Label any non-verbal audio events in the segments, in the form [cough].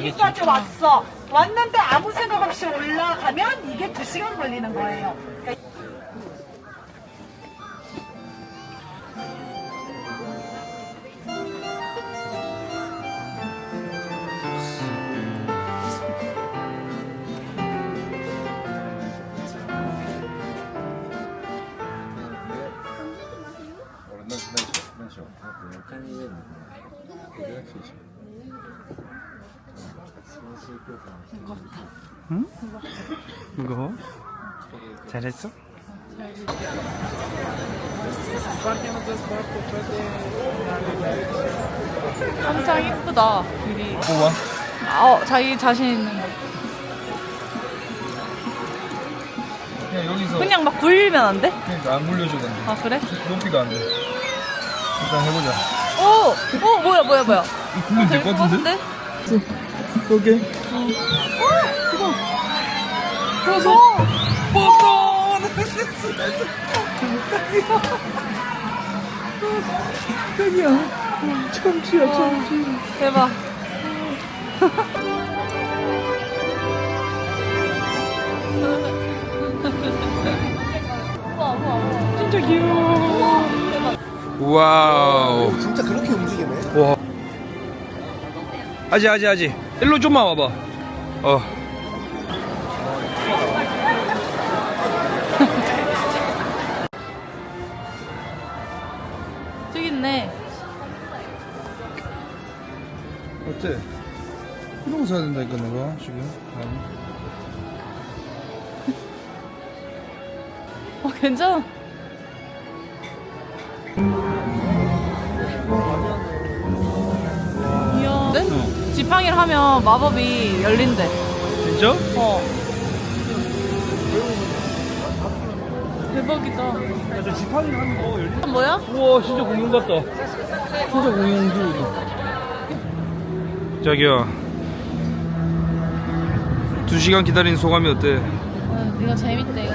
이렇게 왔어. 왔는데 아무 생각 없이 올라가면 이게 2시간 걸리는 거예요. 그러니까 무거워? 잘했어? 엄청 예쁘다. 유리. 뽑아 어, 자기 자신 있는 거. 그냥 여기서 그냥 막 굴리면 안 돼? 그러니까 안 굴려줘도 돼 아, 그래? 높이가 안돼 일단 해보자 오! 오, 뭐야, 뭐야, 뭐야. 이 굴리면 될것 같은데? 오케이 그래서 참치야 참치 대박. 우와, 우와, 우와. 진짜 귀여워 와우 진짜 그렇게 움직이네. 와 아지 아지 아지 일로 좀만 와봐 어 [laughs] 저기 있네. 어때? 이런 거 사야 된다니까 내가 지금 어, 괜찮아. [laughs] 지팡이를 하면 마법이 열린대. 진짜? 어. 대박이다. 야 저 지팡이 하는 거 열린 뭐야? 우와 진짜 공룡 같다 진짜 공룡 자기야 두 시간 기다린 소감이 어때? 응, 이거 재밌대, 이거.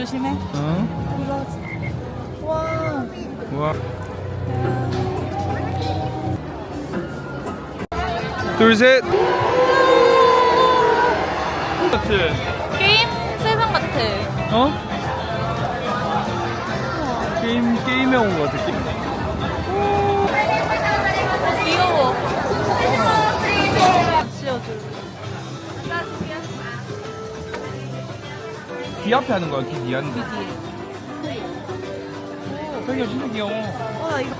조심해. 어? 와. 와 둘셋 같아 게임 세상 같아. 어? 게임 게임에 온것 같아 게임. 귀 앞에 하는 거야 귀 뒤에 하는 거 되게 진짜 귀여워 와 이거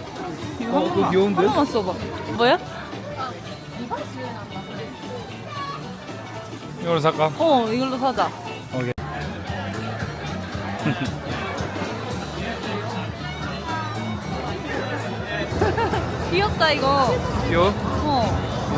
이거 어, 한 그거 번만 귀여운데? 한 번만 써봐. 뭐야? 이걸로 살까? 어 이걸로 사자. 오케이 [laughs] 귀엽다 이거. 귀여워? 어. 이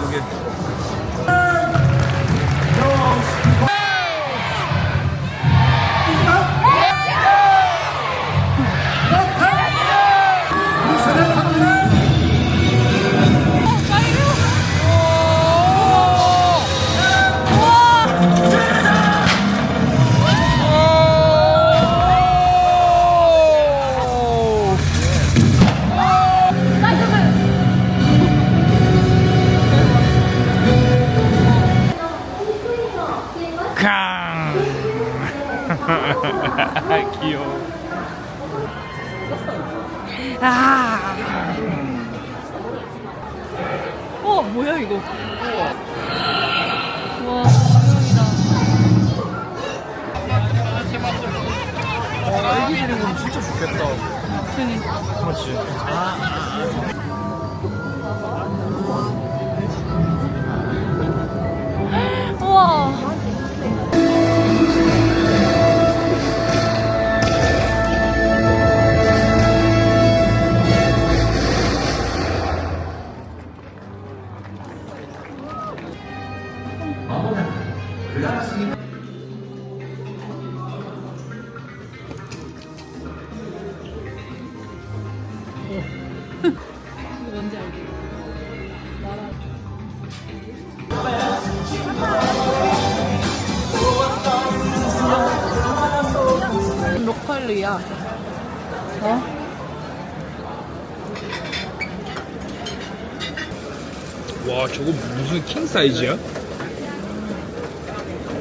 [laughs] 귀여워 아. 뭐야 이거? 와 애기 데리고 오면 진짜 좋겠다. 그니까. 그렇지. 로컬리야. 어? 와, 저거 무슨 킹 사이즈야?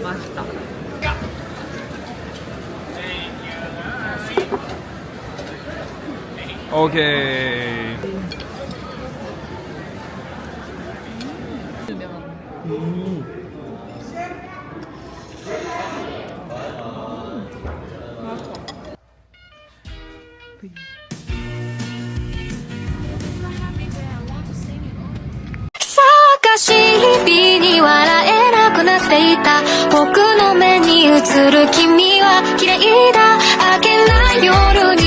맛있다. 오케이. していた」「僕の目に映る君は綺麗だ」「明けない夜に。